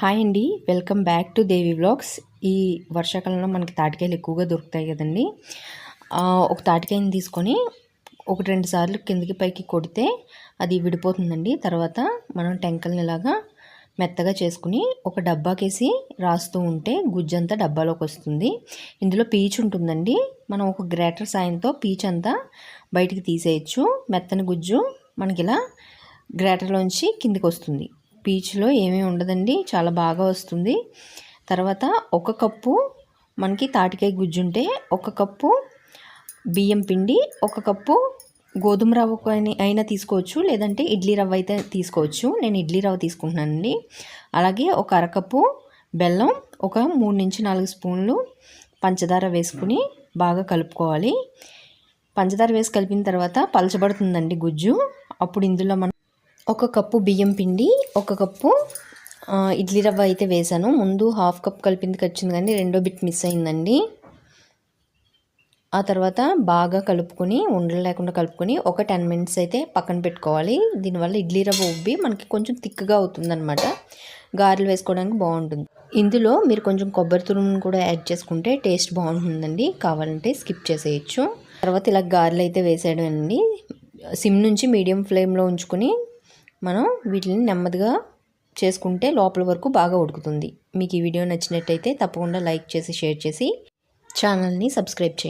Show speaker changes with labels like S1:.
S1: Hi అండి. Welcome back to Devi vlogs ఈ వర్షాకాలంలో మనకి తాటికాయలు ఎక్కువగా దొరుకుతాయి కదండి. ఒక తాటికాయని తీసుకొని ఒకటి రెండు సార్లు కిందకి పైకి కొడితే అది విడిపోతుందండి. తర్వాత మనం టెంకల్ని ఇలాగా మెత్తగా చేసుకుని ఒక డబ్బాకేసి రాస్తూ ఉంటే గుజ్జంతా డబ్బాలోకి వస్తుంది. ఇందులో పీచు ఉంటుందండి. మనం ఒక గ్రేటర్ సాయంతో పీచు అంతా బయటికి తీసేయచ్చు. మెత్తని గుజ్జు మనకి ఇలా గ్రేటర్లోంచి కిందికి వస్తుంది. పీచులో ఏమీ ఉండదండి. చాలా బాగా వస్తుంది. తర్వాత ఒక కప్పు మనకి తాటికాయ గుజ్జు ఉంటే ఒక కప్పు బియ్యం పిండి ఒక కప్పు గోధుమ రవ్వ అయినా తీసుకోవచ్చు. లేదంటే ఇడ్లీ రవ్వ అయితే తీసుకోవచ్చు. నేను ఇడ్లీ రవ్వ తీసుకుంటున్నానండి. అలాగే ఒక అరకప్పు బెల్లం ఒక మూడు నుంచి నాలుగు స్పూన్లు పంచదార వేసుకుని బాగా కలుపుకోవాలి. పంచదార వేసి కలిపిన తర్వాత పలచబడుతుందండి గుజ్జు. అప్పుడు ఇందులో మనం ఒక కప్పు బియ్యం పిండి ఒక కప్పు ఇడ్లీ రవ్వ అయితే వేసాను. ముందు హాఫ్ కప్ కలిపిందికి వచ్చింది కానీ రెండో బిట్ మిస్ అయిందండి. ఆ తర్వాత బాగా కలుపుకొని ఉండలు లేకుండా కలుపుకొని ఒక టెన్ మినిట్స్ అయితే పక్కన పెట్టుకోవాలి. దీనివల్ల ఇడ్లీ రవ్వ ఉబ్బి మనకి కొంచెం థిక్గా అవుతుందన్నమాట. గారెలు వేసుకోవడానికి బాగుంటుంది. ఇందులో మీరు కొంచెం కొబ్బరి తురుమును కూడా యాడ్ చేసుకుంటే టేస్ట్ బాగుంటుందండి. కావాలంటే స్కిప్ చేసేయచ్చు. తర్వాత ఇలా గారెలు అయితే వేసేయడం అండి. సిమ్ నుంచి మీడియం ఫ్లేమ్లో ఉంచుకొని మనం వీటిని నెమ్మదిగా చేసుకుంటే లోపల వరకు బాగా ఉడుకుతుంది. మీకు ఈ వీడియో నచ్చినట్టయితే తప్పకుండా లైక్ చేసి షేర్ చేసి ఛానల్ని సబ్స్క్రైబ్ చేయండి.